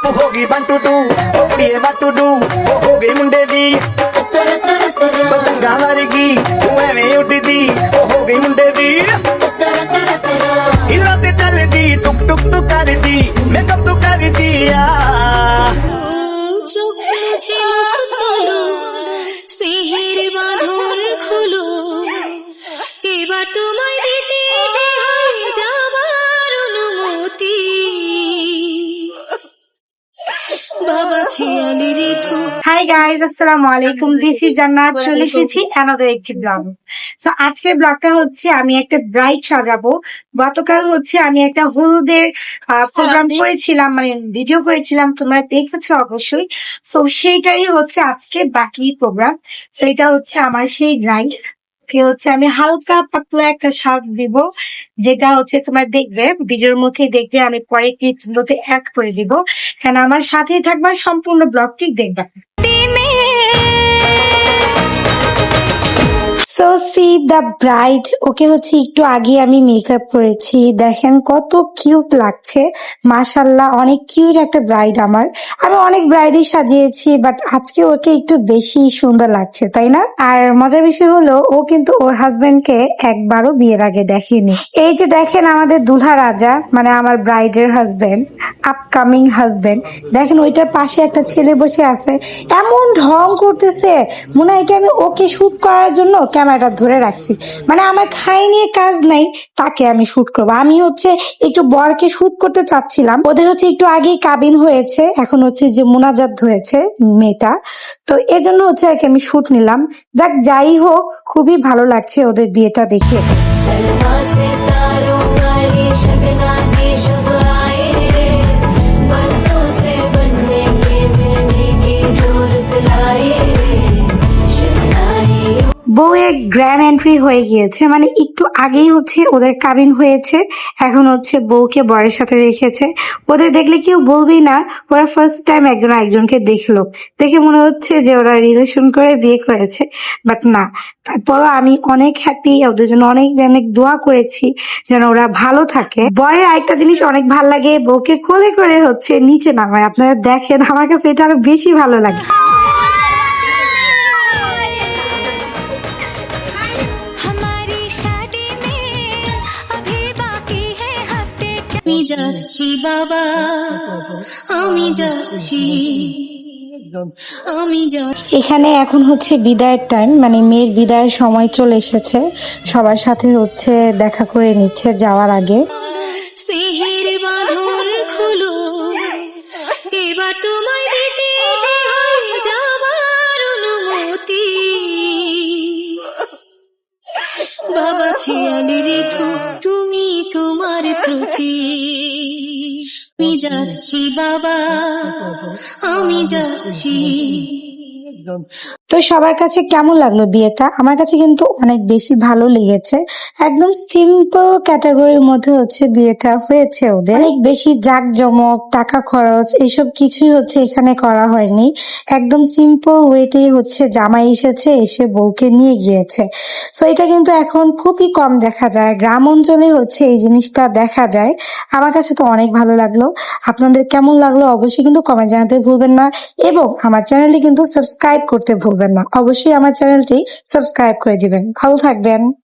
ਉਹ ਹੋ ਗਈ ਬੰਟੂ ਟੂ ਉਹ ਕੁੜੀਏ ਬਾਟੂ ਡੂ ਉਹ ਹੋ ਗਈ ਮੁੰਡੇ ਦੀ ਪਤੰਗਾ ਵਰਗੀ ਤੂੰ ਐਵੇਂ ਉੱਡਦੀ ਉਹ ਹੋ ਗਈ ਮੁੰਡੇ ਦੀ ਹੀਰਾ ਤੇ ਚੱਲਦੀ ਟੁਕ ਟੁਕ ਤੂੰ ਕਰਦੀ ਮੇਕਅਪ ਤੂੰ ਕਰਦੀ ਆ চোখ মুছে মুখ তোলো স্নেহের বাঁধন খুলো এবার তোমায় হাই গাইজ আসসালামু আলাইকুম। দিস ইজ জান্নাত চলে এসেছি অ্যানাদার একটি ব্লগ সো আজকের ব্লগটা হচ্ছে আমি একটা ব্রাইট সাজাবো। গতকাল হচ্ছে আমি একটা হলুদের প্রোগ্রাম করেছিলাম মানে ভিডিও করেছিলাম তোমরা দেখেছ অবশ্যই। সো সেইটাই হচ্ছে আজকে বাকি প্রোগ্রাম সেইটা হচ্ছে আমার সেই ব্রাইট কে হচ্ছে? আমি হালকা পাতলা একটা শার্ট দিব, যেটা হচ্ছে তোমার দেখবে, ভিডিওর মধ্যে দেখবে, আমি পরে ক্লিপগুলোতে এক করে দিব। কেন আমার সাথেই থাকবার সম্পূর্ণ ব্লগটি দেখবে। So see the bride okay হচ্ছে একটু আগে আমি মেকআপ করেছি। দেখেন কত কিউট লাগছে। মাশাল্লাহ অনেক কিউট একটা ব্রাইড আমার। আমি অনেক ব্রাইডই সাজিয়েছি বাট আজকে ওকে একটু বেশি সুন্দর লাগছে, তাই না? আর মজার বিষয় হলো, ও কিন্তু ওর হাজবেন্ডকে একবারও বিয়ের আগে দেখেনি। এই যে দেখেন আমাদের দুলহা রাজা মানে আমার ব্রাইডের হাজবেন্ড আপকামিং হাজবেন্ড দেখেন ওইটার পাশে একটা ছেলে বসে আছে। এমন ঢং করতেছে। মনে হয় কি আমি ওকে শুট করার জন্য ক্যামেরাটা ধরে রাখছি। মানে আমার খাই নিয়ে কাজ নাই, তাকে আমি শুট করব। আমি হচ্ছে একটু বরকে শুট করতে চাচ্ছিলাম। ওদের হচ্ছে একটু আগেই কাবিন হয়েছে, এখন হচ্ছে যে মোনাজাত ধরেছে মেয়েটা। তো এজন্য জন্য হচ্ছে আর কি আমি শুট নিলাম। যাক, যাই হোক, খুবই ভালো লাগছে ওদের বিয়েটা দেখে বউয়ের গ্র্যান্ড এন্ট্রি হয়ে গিয়েছে মানে একটু আগেই হচ্ছে ওদের কাবিন হয়েছে, এখন হচ্ছে বউকে বরের সাথে রেখেছে। ওদের দেখলে কেউ বলবেই না, ওরা ফার্স্ট টাইম একজন একজনকে দেখল। দেখে মনে হচ্ছে যে ওরা রিলেশন করে বিয়ে করেছে বাট না। তারপরও আমি অনেক হ্যাপি ওদের জন্য অনেক অনেক দোয়া করেছি যেন ওরা ভালো থাকে। বরের আরেকটা জিনিস অনেক ভালো লাগে, বউকে কোলে করে হচ্ছে নিচে নামায়। আপনারা দেখেন, আমার কাছে এটা আরও বেশি ভালো লাগে। যাচ্ছি বাবা আমি যাচ্ছি। এখানে এখন হচ্ছে বিদায়ের টাইম মানে মেয়ের বিদায়ের সময় চলে এসেছে। সবার সাথে হচ্ছে দেখা করে নিচ্ছে যাওয়ার আগে। বাঁধন খুলো এবার তোমায় বাবা খেয়াল রেখো তুমি তোমার প্রতি। আমি যাচ্ছি বাবা আমি যাচ্ছি। তো সবার কাছে কেমন লাগল বিয়েটা? আমার কাছে কিন্তু অনেক বেশি ভালো লেগেছে। একদম সিম্পল ক্যাটাগরির মধ্যে হচ্ছে বিয়েটা হয়েছে ওদের। অনেক বেশি জাঁকজমক, টাকা খরচ এইসব কিছুই হচ্ছে এখানে করা হয়নি। একদম সিম্পল ওয়েতেই হচ্ছে জামাই এসেছে, এসে বউকে নিয়ে গিয়েছে। সো এটা কিন্তু এখন খুবই কম দেখা যায়। গ্রাম অঞ্চলে হচ্ছে এই জিনিসটা দেখা যায়। আমার কাছে তো অনেক ভালো লাগল। আপনাদের কেমন লাগল অবশ্যই কিন্তু কমেন্ট জানাতে ভুলবেন না। এবং আমার চ্যানেলটি কিন্তু সাবস্ক্রাইব করতে ভুলবেন না। অবশ্যই আমার চ্যানেলটি সাবস্ক্রাইব করে দিবেন। ভালো থাকবেন।